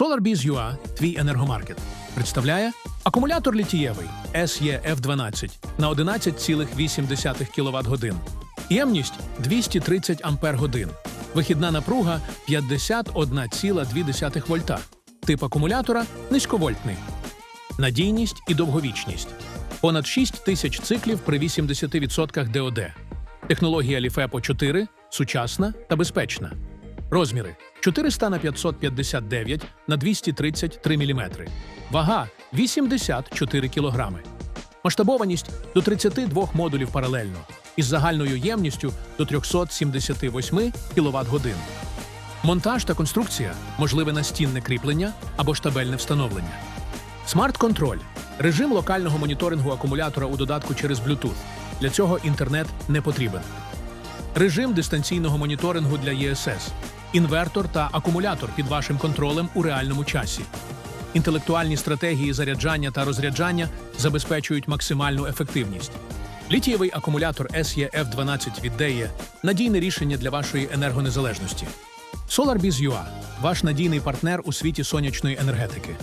SolarBiz.ua – твій енергомаркет. Представляє акумулятор літієвий SEF12 на 11,8 кВт годин. Ємність 230 Ампер годин. Вихідна напруга 51,2 вольта. Тип акумулятора низьковольтний. Надійність і довговічність. Понад 6 тисяч циклів при 80% ДОД. Технологія LiFePO 4 сучасна та безпечна. Розміри 400 на 559 на 233 мм. Вага 84 кг. Масштабованість до 32 модулів паралельно із загальною ємністю до 378 кВт годин. Монтаж та конструкція можливе настінне кріплення або штабельне встановлення. Смарт-контроль режим локального моніторингу акумулятора у додатку через Bluetooth. Для цього інтернет не потрібен. Режим дистанційного моніторингу для ЄСС, інвертор та акумулятор під вашим контролем у реальному часі. Інтелектуальні стратегії заряджання та розряджання забезпечують максимальну ефективність. Літієвий акумулятор SEF12 від DEE – надійне рішення для вашої енергонезалежності. SolarBiz.ua – ваш надійний партнер у світі сонячної енергетики.